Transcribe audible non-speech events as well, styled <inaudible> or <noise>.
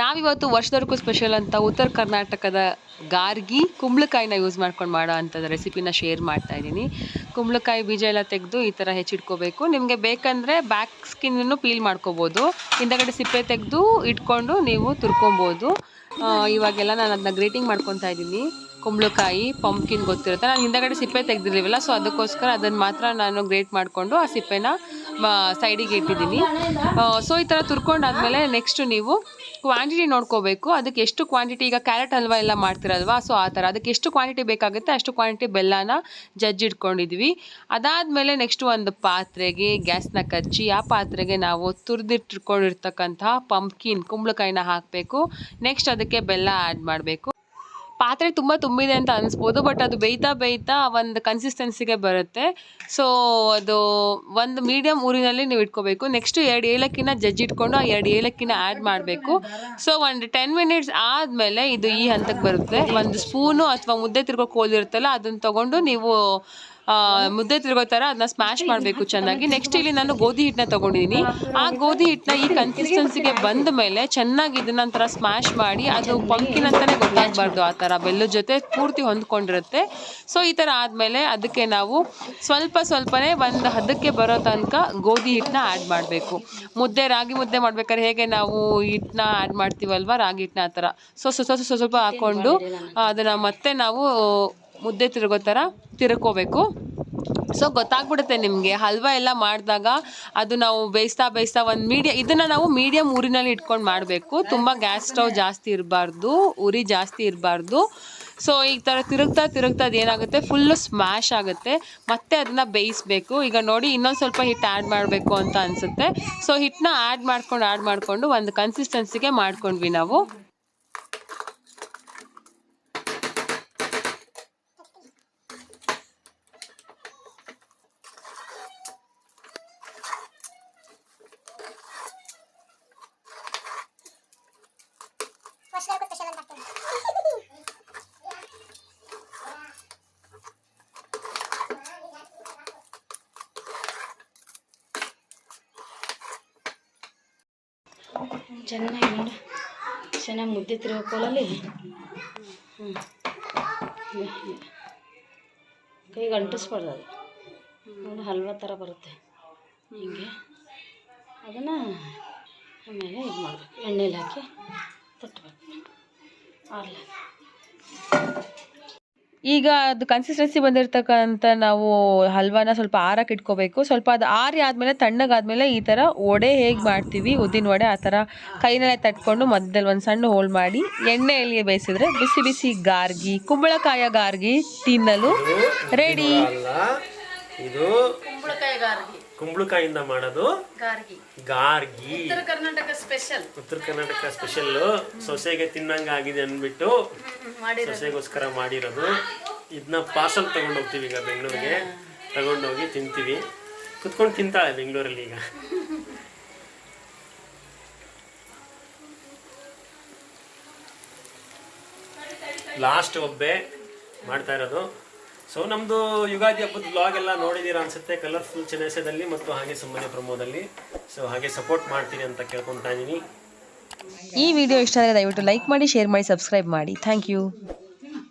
ನಾವಿವತ್ತು ವರ್ಷದವರೆಗೂ ಸ್ಪೆಷಲ್ ಅಂತ ಉತ್ತರ ಕರ್ನಾಟಕದ ಗಾರ್ಗಿ ಕುಂಬಳಕಾಯಿನ ಯೂಸ್ ಮಾಡ್ಕೊಂಡು ಮಾಡೋ ಅಂಥದ್ದು ರೆಸಿಪಿನ ಶೇರ್ ಮಾಡ್ತಾ ಇದ್ದೀನಿ. ಕುಂಬಳಕಾಯಿ ಬೀಜ ಎಲ್ಲ ತೆಗೆದು ಈ ಥರ ಹೆಚ್ಚಿಟ್ಕೋಬೇಕು. ನಿಮಗೆ ಬೇಕಂದರೆ ಬ್ಯಾಕ್ ಸ್ಕಿನ್ನನ್ನು ಪೀಲ್ ಮಾಡ್ಕೋಬೋದು. ಹಿಂದಗಡೆ ಸಿಪ್ಪೆ ತೆಗೆದು ಇಟ್ಕೊಂಡು ನೀವು ತುರ್ಕೊಬೋದು. ಇವಾಗೆಲ್ಲ ನಾನು ಅದನ್ನ ಗ್ರೇಟಿಂಗ್ ಮಾಡ್ಕೊತಾ ಇದ್ದೀನಿ. ಕುಂಬಳಕಾಯಿ ಪಂಪ್ಕಿನ್ ಗೊತ್ತಿರುತ್ತೆ. ನಾನು ಹಿಂದಗಡೆ ಸಿಪ್ಪೆ ತೆಗೆದಿರ್ಲಿಲ್ಲ ಸೊ ಅದಕ್ಕೋಸ್ಕರ ಅದನ್ನು ಮಾತ್ರ ನಾನು ಗ್ರೇಟ್ ಮಾಡಿಕೊಂಡು ಆ ಸಿಪ್ಪೆನ ಸೈಡಿಗೆ ಇಟ್ಟಿದ್ದೀನಿ. ಸೊ ಈ ಥರ ತುರ್ಕೊಂಡಾದ್ಮೇಲೆ ನೆಕ್ಸ್ಟು ನೀವು ಕ್ವಾಂಟಿಟಿ ನೋಡ್ಕೋಬೇಕು. ಅದಕ್ಕೆ ಎಷ್ಟು ಕ್ವಾಂಟಿಟಿ ಈಗ ಕ್ಯಾರೆಟ್ ಹಲ್ವಾ ಎಲ್ಲ ಮಾಡ್ತಿರಲ್ವಾ? ಸೊ ಆ ಥರ. ಅದಕ್ಕೆ ಎಷ್ಟು ಕ್ವಾಂಟಿಟಿ ಬೇಕಾಗುತ್ತೆ, ಅಷ್ಟು ಕ್ವಾಂಟಿಟಿ ಬೆಲ್ಲನ ಜಜ್ಜಿಟ್ಕೊಂಡಿದ್ವಿ ಅದಾದಮೇಲೆ ನೆಕ್ಸ್ಟ್ ಒಂದು ಪಾತ್ರೆಗೆ ಗ್ಯಾಸ್ನ ಕಚ್ಚಿ, ಆ ಪಾತ್ರೆಗೆ ನಾವು ತುರಿದಿಟ್ಕೊಂಡಿರ್ತಕ್ಕಂತಹ ಪಂಪ್ಕಿನ್ ಕುಂಬಳಕಾಯಿನ ಹಾಕಬೇಕು. ನೆಕ್ಸ್ಟ್ ಅದಕ್ಕೆ ಬೆಲ್ಲ ಆ್ಯಡ್ ಮಾಡಬೇಕು. ಪಾತ್ರೆ ತುಂಬ ತುಂಬಿದೆ ಅಂತ ಅನಿಸ್ಬೋದು ಬಟ್ ಅದು ಬೇಯ್ತಾ ಬೇಯ್ತಾ ಒಂದು ಕನ್ಸಿಸ್ಟೆನ್ಸಿಗೆ ಬರುತ್ತೆ. ಸೊ ಅದು ಒಂದು ಮೀಡಿಯಮ್ ಊರಿನಲ್ಲಿ ನೀವು ಇಟ್ಕೋಬೇಕು. ನೆಕ್ಸ್ಟ್ ಎರಡು ಏಲಕ್ಕಿನ ಜಜ್ಜಿಟ್ಕೊಂಡು ಆ ಎರಡು ಏಲಕ್ಕಿನ ಆ್ಯಡ್ ಮಾಡಬೇಕು. ಸೊ ಒಂದು ಟೆನ್ ಮಿನಿಟ್ಸ್ ಆದಮೇಲೆ ಇದು ಈ ಹಂತಕ್ಕೆ ಬರುತ್ತೆ. ಒಂದು ಸ್ಪೂನು ಅಥವಾ ಮುದ್ದೆ ತಿರ್ಗೋ ಕೋಲ್ ಇರುತ್ತಲ್ಲ, ಅದನ್ನು ತಗೊಂಡು ನೀವು ಮುದ್ದೆ ತಿರ್ಗೋ ಥರ ಅದನ್ನ ಸ್ಮ್ಯಾಶ್ ಮಾಡಬೇಕು ಚೆನ್ನಾಗಿ. ನೆಕ್ಸ್ಟ್ ಇಲ್ಲಿ ನಾನು ಗೋಧಿ ಹಿಟ್ಟನ್ನ ತಗೊಂಡಿದ್ದೀನಿ ಆ ಗೋಧಿ ಹಿಟ್ಟನ್ನ ಈ ಕನ್ಸಿಸ್ಟೆನ್ಸಿಗೆ ಬಂದ ಮೇಲೆ ಚೆನ್ನಾಗಿ ಇದನ್ನ ಒಂಥರ ಸ್ಮ್ಯಾಶ್ ಮಾಡಿ, ಅದು ಪಂಕಿನ ಅಂತಾನೆ ಗೊತ್ತಾಗಬಾರ್ದು ಆ ಥರ ಬೆಲ್ಲದ ಜೊತೆ ಪೂರ್ತಿ ಹೊಂದ್ಕೊಂಡಿರುತ್ತೆ. ಸೊ ಈ ಥರ ಆದಮೇಲೆ ಅದಕ್ಕೆ ನಾವು ಸ್ವಲ್ಪ ಸ್ವಲ್ಪನೇ ಒಂದು ಹದಕ್ಕೆ ಬರೋ ತನಕ ಗೋಧಿ ಹಿಟ್ಟನ್ನ ಆ್ಯಡ್ ಮಾಡಬೇಕು. ಮುದ್ದೆ, ರಾಗಿ ಮುದ್ದೆ ಮಾಡ್ಬೇಕಾದ್ರೆ ಹೇಗೆ ನಾವು ಹಿಟ್ಟನ್ನ ಆ್ಯಡ್ ಮಾಡ್ತೀವಲ್ವ? ರಾಗಿ ಹಿಟ್ಟನ್ನ ಆ ಥರ ಸೊ ಸ್ವಲ್ಪ ಸ್ವಲ್ಪ ಸ್ವಲ್ಪ ಹಾಕ್ಕೊಂಡು ಅದನ್ನು ಮತ್ತೆ ನಾವು ಮುದ್ದೆ ತಿರುಗೋ ಥರ ತಿರ್ಕೋಬೇಕು. ಸೊ ಗೊತ್ತಾಗ್ಬಿಡುತ್ತೆ ನಿಮಗೆ. ಹಲ್ವಾ ಎಲ್ಲ ಮಾಡಿದಾಗ ಅದು ನಾವು ಬೇಯಿಸ್ತಾ ಬೇಯಿಸ್ತಾ ಒಂದು ಮೀಡಿಯ ಇದನ್ನು ನಾವು ಮೀಡಿಯಮ್ ಊರಿನಲ್ಲಿ ಇಟ್ಕೊಂಡು ಮಾಡಬೇಕು. ತುಂಬ ಗ್ಯಾಸ್ ಸ್ಟವ್ ಜಾಸ್ತಿ ಇರಬಾರ್ದು, ಉರಿ ಜಾಸ್ತಿ ಇರಬಾರ್ದು. ಸೊ ಈ ಥರ ತಿರುಗ್ತಾ ತಿರುಗ್ತಾ ಅದೇನಾಗುತ್ತೆ ಫುಲ್ಲು ಸ್ಮ್ಯಾಶ್ ಆಗುತ್ತೆ. ಮತ್ತೆ ಅದನ್ನು ಬೇಯಿಸ್ಬೇಕು. ಈಗ ನೋಡಿ, ಇನ್ನೊಂದು ಸ್ವಲ್ಪ ಹಿಟ್ಟು ಆ್ಯಡ್ ಮಾಡಬೇಕು ಅಂತ ಅನಿಸುತ್ತೆ. ಸೊ ಹಿಟ್ಟನ್ನ ಆ್ಯಡ್ ಮಾಡ್ಕೊಂಡು ಆ್ಯಡ್ ಮಾಡಿಕೊಂಡು ಒಂದು ಕನ್ಸಿಸ್ಟೆನ್ಸಿಗೆ ಮಾಡ್ಕೊಂಡ್ವಿ ನಾವು. ಚೆನ್ನಾಗಿ ನೋಡಿ ಚೆನ್ನಾಗಿ ಮುದ್ದೆ ತಿರುಗೋ ಕೋಲಲ್ಲಿ. ಕೈಗೆ ಅಂಟಿಸ್ಬಾರ್ದು ಅದು. ನೋಡಿ, ಹಲ್ವಾ ಥರ ಬರುತ್ತೆ. ಹಿಂಗೆ. ಅದನ್ನು ಆಮೇಲೆ ಇದು ಮಾಡಬೇಕು ಎಣ್ಣೆಲಿ ಹಾಕಿ ತಟ್ಟಬೇಕು ಆರ್ಲೆ ಈಗ ಅದು ಕನ್ಸಿಸ್ಟೆನ್ಸಿ ಬಂದಿರತಕ್ಕಂಥ ನಾವು ಹಲ್ವಾನ ಸ್ವಲ್ಪ ಆರಕ್ಕೆ ಇಟ್ಕೋಬೇಕು. ಸ್ವಲ್ಪ ಅದು ಆರಿ ಆದಮೇಲೆ ತಣ್ಣಗಾದ್ಮೇಲೆ ಈ ಥರ ವಡೆ ಹೇಗೆ ಮಾಡ್ತೀವಿ ಉದ್ದಿನ ವಡೆ ಆ ಥರ ಕೈನಲ್ಲೇ ತಟ್ಕೊಂಡು ಮಧ್ಯದಲ್ಲಿ ಒಂದು ಸಣ್ಣ ಹೋಲ್ ಮಾಡಿ ಎಣ್ಣೆಯಲ್ಲಿ ಬೇಯಿಸಿದ್ರೆ ಬಿಸಿ ಬಿಸಿ ಗಾರ್ಗಿ ಕುಂಬಳಕಾಯ ಗಾರ್ಗಿ ತಿನ್ನಲು ರೆಡಿ ಇದು ಕುಂಬಳಕಾಯಿ ಗಾರ್ಗಿ. ಕುಂಬಳಕಾಯಿಂದ ಮಾಡೋದು ಗಾರ್ಗಿ. ಗಾರ್ಗಿ. ಉತ್ತರ ಕರ್ನಾಟಕ ಸ್ಪೆಷಲ್ ಉತ್ತರ ಕರ್ನಾಟಕ ಸ್ಪೆಷಲ್ ಸೊಸೆಗೆ ತಿನ್ನಂಗ ಆಗಿದೆ ಅಂದ್ಬಿಟ್ಟು ಸೊಸೆಗೋಸ್ಕರ ಮಾಡಿರೋದು. ಇದನ್ನ ಪಾರ್ಸಲ್ ತಗೊಂಡೋಗ್ತೀವಿ ಈಗ ಬೆಂಗಳೂರಿಗೆ. ತಗೊಂಡೋಗಿ ತಿಂತೀವಿ. ಕುತ್ಕೊಂಡು ತಿಂತಾಳೆ ಬೆಂಗಳೂರಲ್ಲಿ ಈಗ. <laughs> ಲಾಸ್ಟ್ ಒಬ್ಬೆ ಮಾಡ್ತಾ ಇರೋದು. ಸೊ ನಮ್ದು ಯುಗಾದಿ ಹಬ್ಬದ ಬ್ಲಾಗ್ ಎಲ್ಲ ನೋಡಿದೀರಾ ಅನ್ಸುತ್ತೆ ಕಲರ್ಫುಲ್ ಚೆನ್ನೈಸದಲ್ಲಿ ಮತ್ತು ಹಾಗೆ ಸುಮ್ಮನೆ ಪ್ರಮೋದಲ್ಲಿ ಸೊ ಹಾಗೆ ಸಪೋರ್ಟ್ ಮಾಡ್ತೀನಿ ಅಂತ ಕೇಳ್ಕೊತಾ ಇದ್ದೀನಿ ಈ ವಿಡಿಯೋ ಇಷ್ಟ ಆದರೆ ದಯವಿಟ್ಟು ಲೈಕ್ ಮಾಡಿ ಶೇರ್ ಮಾಡಿ ಸಬ್ಸ್ಕ್ರೈಬ್ ಮಾಡಿ. Thank you